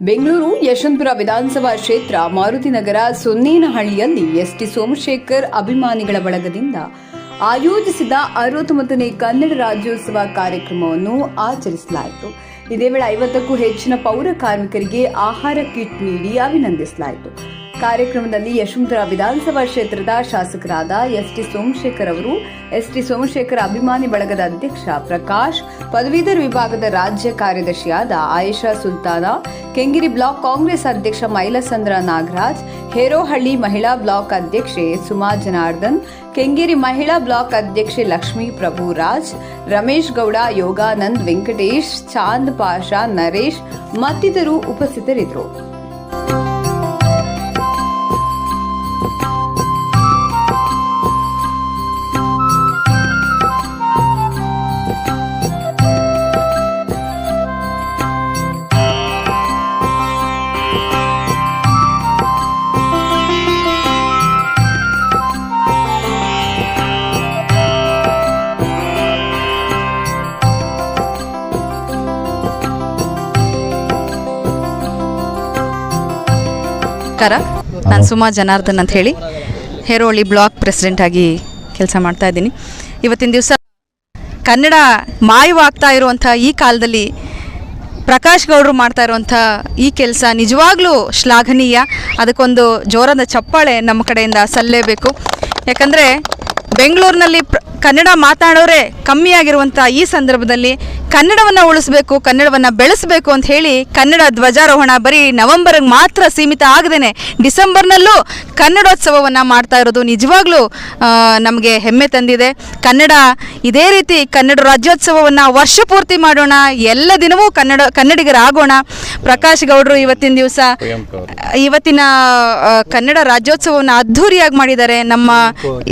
ಬೆಂಗಳೂರು ಯಶವಂತಪುರ ವಿಧಾನಸಭಾ ಕ್ಷೇತ್ರ ಮಾರುತಿನಗರ ಸೊನ್ನೇನಹಳ್ಳಿಯಲ್ಲಿ ಎಸ್ಟಿ ಸೋಮಶೇಖರ್ ಅಭಿಮಾನಿಗಳ ಬಳಗದಿಂದ ಆಯೋಜಿಸಿದ ಅರವತ್ತೊಂಬತ್ತನೇ ಕನ್ನಡ ರಾಜ್ಯೋತ್ಸವ ಕಾರ್ಯಕ್ರಮವನ್ನು ಆಚರಿಸಲಾಯಿತು. ಇದೇ ವೇಳೆ ಐವತ್ತಕ್ಕೂ ಹೆಚ್ಚಿನ ಪೌರ ಕಾರ್ಮಿಕರಿಗೆ ಆಹಾರ ಕಿಟ್ ನೀಡಿ ಅಭಿನಂದಿಸಲಾಯಿತು. ಕಾರ್ಯಕ್ರಮದಲ್ಲಿ ಯಶವಂತರ ವಿಧಾನಸಭಾ ಕ್ಷೇತ್ರದ ಶಾಸಕರಾದ ಎಸ್ಟಿ ಸೋಮಶೇಖರ್ ಅವರು, ಎಸ್ಟಿ ಸೋಮಶೇಖರ್ ಅಭಿಮಾನಿ ಬಳಗದ ಅಧ್ಯಕ್ಷ ಪ್ರಕಾಶ್, ಪದವೀಧರ ವಿಭಾಗದ ರಾಜ್ಯ ಕಾರ್ಯದರ್ಶಿಯಾದ ಆಯೇಷಾ ಸುಲ್ತಾನ, ಕೆಂಗಿರಿ ಬ್ಲಾಕ್ ಕಾಂಗ್ರೆಸ್ ಅಧ್ಯಕ್ಷ ಮೈಲಸಂದ್ರ ನಾಗರಾಜ್, ಹೇರೋಹಳ್ಳಿ ಮಹಿಳಾ ಬ್ಲಾಕ್ ಅಧ್ಯಕ್ಷೆ ಸುಮಾ ಜನಾರ್ದನ್, ಕೆಂಗೇರಿ ಮಹಿಳಾ ಬ್ಲಾಕ್ ಅಧ್ಯಕ್ಷೆ ಲಕ್ಷ್ಮೀ ಪ್ರಭುರಾಜ್, ರಮೇಶ್ ಗೌಡ, ಯೋಗಾನಂದ್ ವೆಂಕಟೇಶ್, ಚಾಂದ್ ಪಾಷಾ ನರೇಶ್ ಮತ್ತಿತರರು ಉಪಸ್ಥಿತರಿದ್ದರು. ನಮಸ್ಕಾರ. ನಾನು ಸುಮಾ ಜನಾರ್ದನ್ ಅಂತ ಹೇಳಿ. ಹೇರೋಳಿ ಬ್ಲಾಕ್ ಪ್ರೆಸಿಡೆಂಟ್ ಆಗಿ ಕೆಲಸ ಮಾಡ್ತಾ ಇದ್ದೀನಿ. ಇವತ್ತಿನ ದಿವಸ ಕನ್ನಡ ಮಾಯವಾಗ್ತಾ ಇರುವಂಥ ಈ ಕಾಲದಲ್ಲಿ ಪ್ರಕಾಶ್ ಗೌಡರು ಮಾಡ್ತಾ ಇರುವಂಥ ಈ ಕೆಲಸ ನಿಜವಾಗ್ಲೂ ಶ್ಲಾಘನೀಯ. ಅದಕ್ಕೊಂದು ಜೋರಾದ ಚಪ್ಪಾಳೆ ನಮ್ಮ ಕಡೆಯಿಂದ ಸಲ್ಲೇಬೇಕು. ಯಾಕಂದರೆ ಬೆಂಗಳೂರಿನಲ್ಲಿ ಕನ್ನಡ ಮಾತಾಡೋರೇ ಕಮ್ಮಿಯಾಗಿರುವಂಥ ಈ ಸಂದರ್ಭದಲ್ಲಿ ಕನ್ನಡವನ್ನು ಉಳಿಸಬೇಕು ಕನ್ನಡವನ್ನು ಬೆಳೆಸಬೇಕು ಅಂತ ಹೇಳಿ ಕನ್ನಡ ಧ್ವಜಾರೋಹಣ ಬರೀ ನವೆಂಬರ್ಗೆ ಮಾತ್ರ ಸೀಮಿತ ಆಗದೇನೆ. ಡಿಸೆಂಬರ್ನಲ್ಲೂ ಕನ್ನಡೋತ್ಸವವನ್ನು ಮಾಡ್ತಾ ಇರೋದು ನಿಜವಾಗ್ಲೂ ನಮಗೆ ಹೆಮ್ಮೆ ತಂದಿದೆ. ಕನ್ನಡ ಇದೇ ರೀತಿ ಕನ್ನಡ ರಾಜ್ಯೋತ್ಸವವನ್ನು ವರ್ಷ ಪೂರ್ತಿ ಮಾಡೋಣ ಎಲ್ಲ ದಿನವೂ ಕನ್ನಡ ಕನ್ನಡಿಗರಾಗೋಣ. ಪ್ರಕಾಶ್ ಗೌಡರು ಇವತ್ತಿನ ದಿವಸ ಇವತ್ತಿನ ಕನ್ನಡ ರಾಜ್ಯೋತ್ಸವವನ್ನು ಅದ್ಧೂರಿಯಾಗಿ ಮಾಡಿದ್ದಾರೆ. ನಮ್ಮ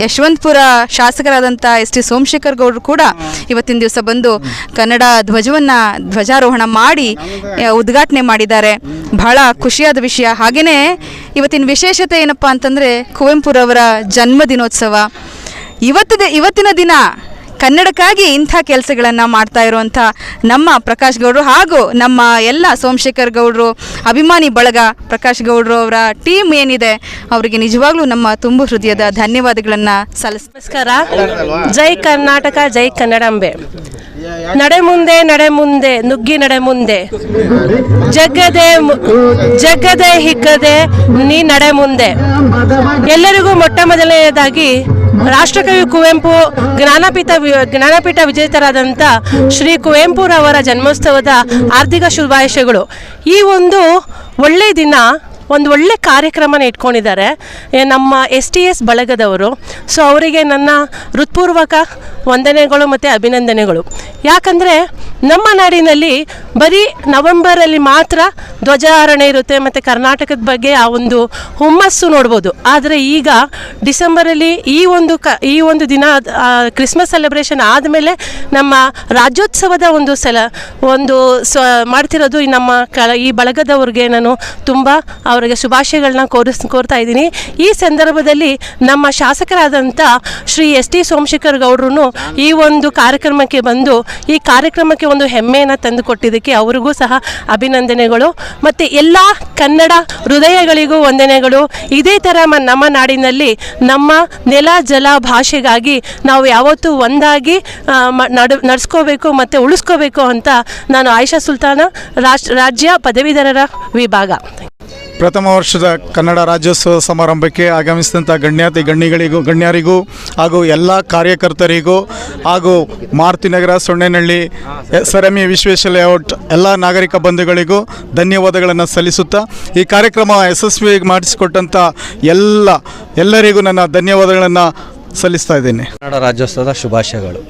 ಯಶವಂತಪುರ ಶಾಸಕರಾದಂಥ ಎಸ್ ಟಿ ಸೋಮಶೇಖರ್ ಗೌಡರು ಕೂಡ ಇವತ್ತಿನ ದಿವಸ ಬಂದು ಕನ್ನಡ ಧ್ವಜವನ್ನು ಧ್ವಜಾರೋಹಣ ಮಾಡಿ ಉದ್ಘಾಟನೆ ಮಾಡಿದ್ದಾರೆ. ಬಹಳ ಖುಷಿಯಾದ ವಿಷಯ. ಹಾಗೆಯೇ ಇವತ್ತಿನ ವಿಶೇಷತೆ ಏನಪ್ಪ ಅಂತಂದರೆ ಕುವೆಂಪುರವರ ಜನ್ಮ ದಿನೋತ್ಸವ. ಇವತ್ತಿದೆ ಇವತ್ತಿನ ದಿನ ಕನ್ನಡಕ್ಕಾಗಿ ಇಂಥ ಕೆಲಸಗಳನ್ನು ಮಾಡ್ತಾ ಇರುವಂಥ ನಮ್ಮ ಪ್ರಕಾಶ್ ಗೌಡರು ಹಾಗೂ ನಮ್ಮ ಎಲ್ಲ ಸೋಮಶೇಖರ್ ಗೌಡರು, ಅಭಿಮಾನಿ ಬಳಗ ಪ್ರಕಾಶ್ ಗೌಡರು ಅವರ ಟೀಮ್ ಏನಿದೆ, ಅವರಿಗೆ ನಿಜವಾಗ್ಲೂ ನಮ್ಮ ತುಂಬು ಹೃದಯದ ಧನ್ಯವಾದಗಳನ್ನು ಸಲ್ಲಿಸ್ ಜೈ ಕರ್ನಾಟಕ, ಜೈ ಕನ್ನಡಂಬೆ. ನಡೆ ಮುಂದೆ ನಡೆ ಮುಂದೆ, ನುಗ್ಗಿ ನಡೆ ಮುಂದೆ. ಜಗ್ಗದೆ ಜಗ್ಗದೆ ಹಿಕ್ಕದೆ ನೀ ನಡೆ ಮುಂದೆ. ಎಲ್ಲರಿಗೂ ಮೊಟ್ಟ ಮೊದಲನೆಯದಾಗಿ ರಾಷ್ಟ್ರಕವಿ ಕುವೆಂಪು, ಜ್ಞಾನಪೀಠ ಜ್ಞಾನಪೀಠ ವಿಜೇತರಾದಂಥ ಶ್ರೀ ಕುವೆಂಪುರವರ ಜನ್ಮೋತ್ಸವದ ಆರ್ಥಿಕ ಶುಭಾಶಯಗಳು. ಈ ಒಂದು ಒಳ್ಳೆಯ ದಿನ ಒಂದು ಒಳ್ಳೆ ಕಾರ್ಯಕ್ರಮನ ಇಟ್ಕೊಂಡಿದ್ದಾರೆ. ನಮ್ಮ ಎಸ್ ಟಿ ಎಸ್ ಬಳಗದವರು. ಸೊ ಅವರಿಗೆ ನನ್ನ ಹೃತ್ಪೂರ್ವಕ ವಂದನೆಗಳು ಮತ್ತು ಅಭಿನಂದನೆಗಳು. ಯಾಕಂದರೆ ನಮ್ಮ ನಾಡಿನಲ್ಲಿ ಬರೀ ನವೆಂಬರಲ್ಲಿ ಮಾತ್ರ ಧ್ವಜಾರೋಹಣ ಇರುತ್ತೆ ಮತ್ತು ಕರ್ನಾಟಕದ ಬಗ್ಗೆ ಆ ಒಂದು ಹುಮ್ಮಸ್ಸು ನೋಡ್ಬೋದು. ಆದರೆ ಈಗ ಡಿಸೆಂಬರಲ್ಲಿ ಈ ಒಂದು ಕ, ಈ ಒಂದು ದಿನ ಕ್ರಿಸ್ಮಸ್ ಸೆಲೆಬ್ರೇಷನ್ ಆದಮೇಲೆ ನಮ್ಮ ರಾಜ್ಯೋತ್ಸವದ ಒಂದು ಸೆಲ, ಒಂದು ಸ ಮಾಡ್ತಿರೋದು ನಮ್ಮ ಕ ಈ ಬಳಗದವ್ರಿಗೆ ನಾನು ತುಂಬ ಅವರಿಗೆ ಶುಭಾಶಯಗಳನ್ನ ಕೋರಿಸ್, ಕೋರ್ತಾ ಇದ್ದೀನಿ. ಈ ಸಂದರ್ಭದಲ್ಲಿ ನಮ್ಮ ಶಾಸಕರಾದಂಥ ಶ್ರೀ ಎಸ್ ಟಿ ಸೋಮಶೇಖರ್ ಗೌಡ್ರು ಈ ಒಂದು ಕಾರ್ಯಕ್ರಮಕ್ಕೆ ಬಂದು ಈ ಕಾರ್ಯಕ್ರಮಕ್ಕೆ ಒಂದು ಹೆಮ್ಮೆಯನ್ನು ತಂದು ಕೊಟ್ಟಿದ್ದಕ್ಕೆ ಅವರಿಗೂ ಸಹ ಅಭಿನಂದನೆಗಳು. ಮತ್ತು ಎಲ್ಲ ಕನ್ನಡ ಹೃದಯಗಳಿಗೂ ವಂದನೆಗಳು. ಇದೇ ಥರ ನಮ್ಮ ನಾಡಿನಲ್ಲಿ ನಮ್ಮ ನೆಲ ಜಲ ಭಾಷೆಗಾಗಿ ನಾವು ಯಾವತ್ತೂ ಒಂದಾಗಿ ನಡು, ನಡೆಸ್ಕೋಬೇಕು ಮತ್ತು ಉಳಿಸ್ಕೋಬೇಕು ಅಂತ ನಾನು ಆಯಿಷಾ ಸುಲ್ತಾನ ರಾಷ್ಟ್ರ ರಾಜ್ಯ ಪದವೀಧರರ ವಿಭಾಗ. ಪ್ರಥಮ ವರ್ಷದ ಕನ್ನಡ ರಾಜ್ಯೋತ್ಸವ ಸಮಾರಂಭಕ್ಕೆ ಆಗಮಿಸಿದಂಥ ಗಣ್ಯಾತಿ ಗಣ್ಯಗಳಿಗೂ, ಗಣ್ಯರಿಗೂ ಹಾಗೂ ಎಲ್ಲ ಕಾರ್ಯಕರ್ತರಿಗೂ ಹಾಗೂ Marutinagar Sonnenahalli sir M A Vishweshwara layout ಎಲ್ಲ ನಾಗರಿಕ ಬಂಧುಗಳಿಗೂ ಧನ್ಯವಾದಗಳನ್ನು ಸಲ್ಲಿಸುತ್ತಾ ಈ ಕಾರ್ಯಕ್ರಮ ಯಶಸ್ವಿಯಾಗಿ ಮಾಡಿಸಿಕೊಟ್ಟಂಥ ಎಲ್ಲ, ಎಲ್ಲರಿಗೂ ನನ್ನ ಧನ್ಯವಾದಗಳನ್ನು ಸಲ್ಲಿಸ್ತಾ ಇದ್ದೇನೆ. ಕನ್ನಡ ರಾಜ್ಯೋತ್ಸವದ ಶುಭಾಶಯಗಳು.